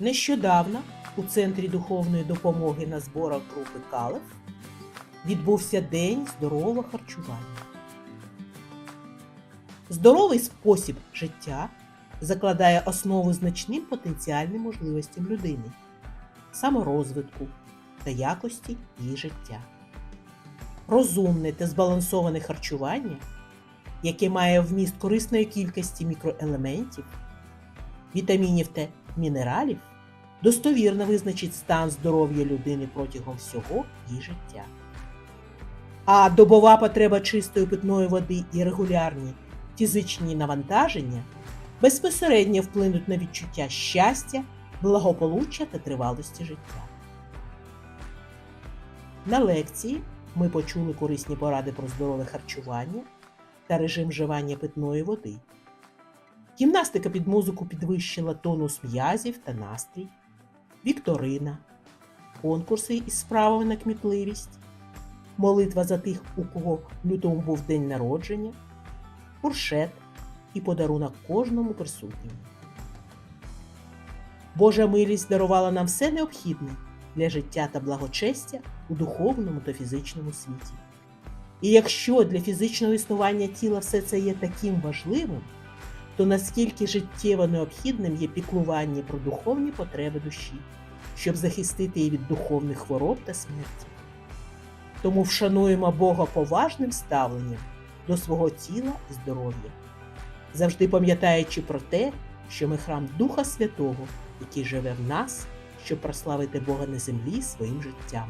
Нещодавно у Центрі духовної допомоги на зборах групи Калев відбувся День здорового харчування. Здоровий спосіб життя закладає основу значним потенціальним можливостям людини, саморозвитку та якості її життя. Розумне та збалансоване харчування, яке має вміст корисної кількості мікроелементів, вітамінів та мінералів, достовірно визначить стан здоров'я людини протягом всього її життя. А добова потреба чистої питної води і регулярні фізичні навантаження безпосередньо вплинуть на відчуття щастя, благополуччя та тривалості життя. На лекції ми почули корисні поради про здорове харчування та режим вживання питної води. Гімнастика під музику підвищила тонус м'язів та настрій, вікторина, конкурси із справами на кмітливість, молитва за тих, у кого в лютому був день народження, фуршет і подарунок кожному присутньому. Божа милість дарувала нам все необхідне для життя та благочестя у духовному та фізичному світі. І якщо для фізичного існування тіла все це є таким важливим, то наскільки життєво необхідним є піклування про духовні потреби душі, щоб захистити її від духовних хвороб та смерті. Тому вшануємо Бога поважним ставленням до свого тіла і здоров'я, завжди пам'ятаючи про те, що ми храм Духа Святого, який живе в нас, щоб прославити Бога на землі своїм життям.